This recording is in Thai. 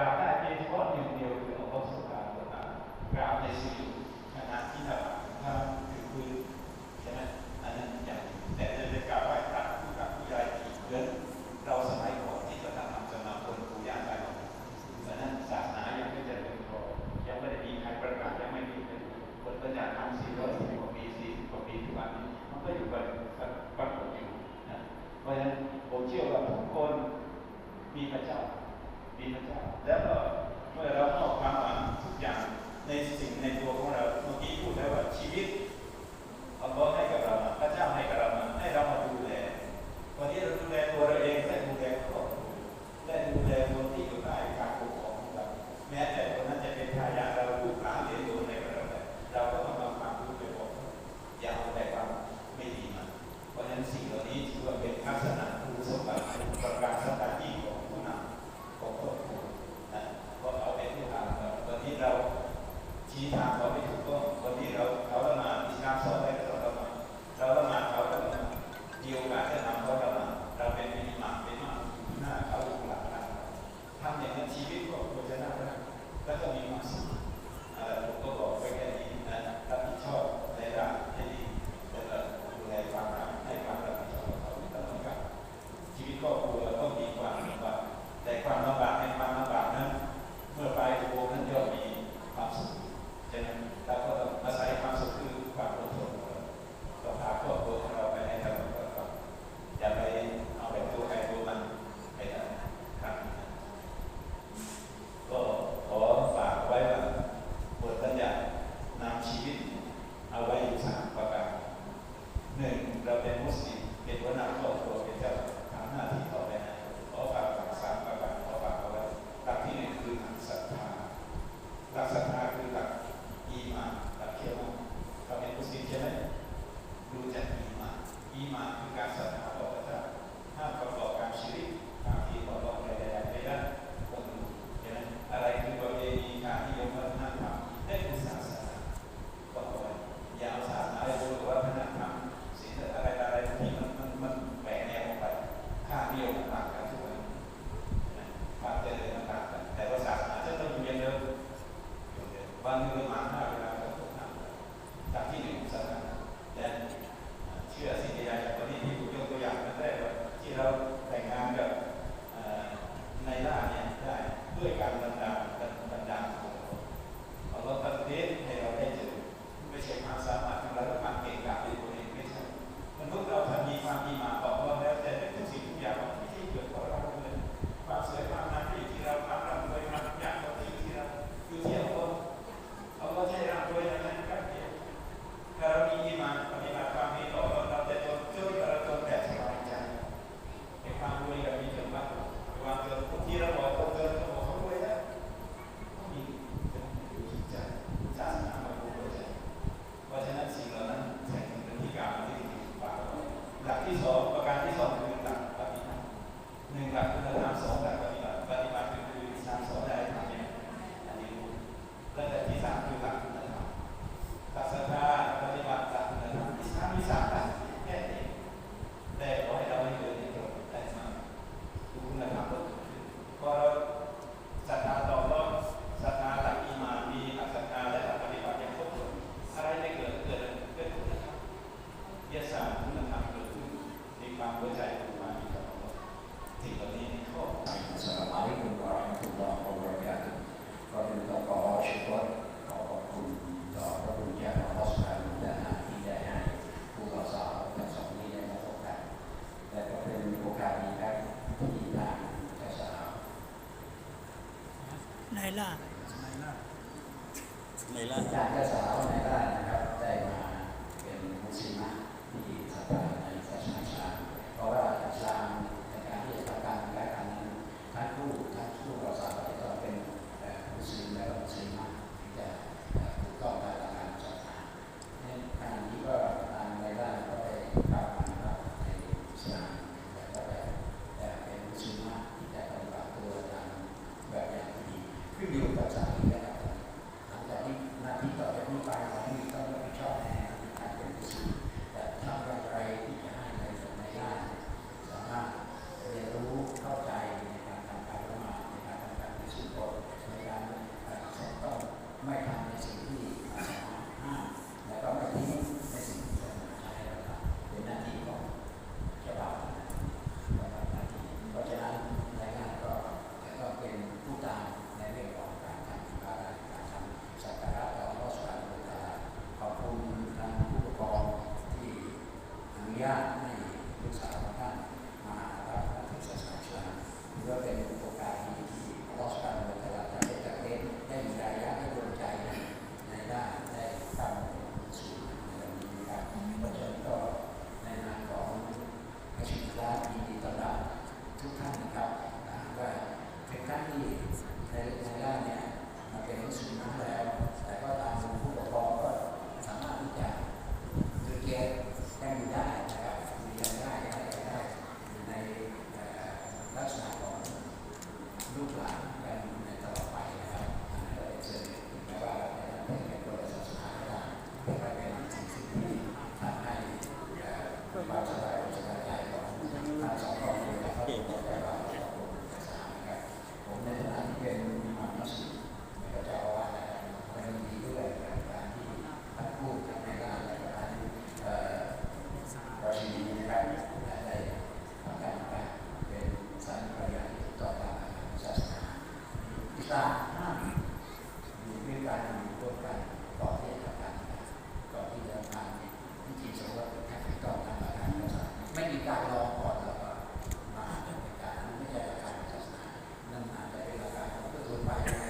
ราฟได้เพียงเฉพาะหนึ่งเดียวคือองค์ความสุขารตากราฟในสิ่งขณะที่เราถ้าถือพื้นใช่ไหมอันนั้นอย่างแต่จะเป็กการไหว้พระผู้กับผู้ใหญ่ผีเพื่อนเราสมัยก่อนที่จะทำจะมาคนครูย่างไปเพรฉะนั้นศาสนายังไม่จเจริญพอยังไม่ได้มีใครประกาศยังไม่มีคนประกาศทำสี่ร้อยสิบกว่าปีสี่กว่าปีทุกวันนี้มันก็อยู่กันปรากฏอยู่นะเพราะฉะนั้นผมเชื่อว่าทุกคนมีพระเจ้าีพระเจ้าแล้วก็เมื่อเรามอบความหวังทุกอย่างในสิ่งในตัวของเราเมื่อกี้พูดแล้วว่าชีวิตอัลลอให้กับเราพระเจ้าให้กับเราให้เรามาดูแลวันนี้เราดูแลตัวเราเองได้ นล่ะในล่าการได้สาวในล่านะครับได้มาเป็นมุสลิมที่ศรัทธาในศาสนาอิสลามเพราะว่าอิสลามในการที่จะทำการการการนั้นท่านผู้ท่านผู้เราสาวจะต้องเป็นมุสลิมและมุสลิมะที่จะถูกต้องตามหลัดการศานาในขณะนี้ก็ทางในล่าก็ได้ครับ diucap sakit ท่านที่ในในด้าเนี้ยมัเป็นหนัสือน้นแล้ว แต่ก็ตามผู้ปกครองก็สามารถที่จะคือกียร์ได้มีได้นะครได้ได้ได้ในลักษณะของลูกหลาน สามห้ามอยู่ด้วยกันอยู่ร่วมกันต่อนที่จะทำการก่อนที่จะทำการพิธีสมรสแค่ต้องการศานไม่มีการรอก่อนแล้วก็มาดำเนินการไม่ใช่หลักการศาสนานั่นอาจจะเป็นหลักการของตัวไปนะครับแล้วแต่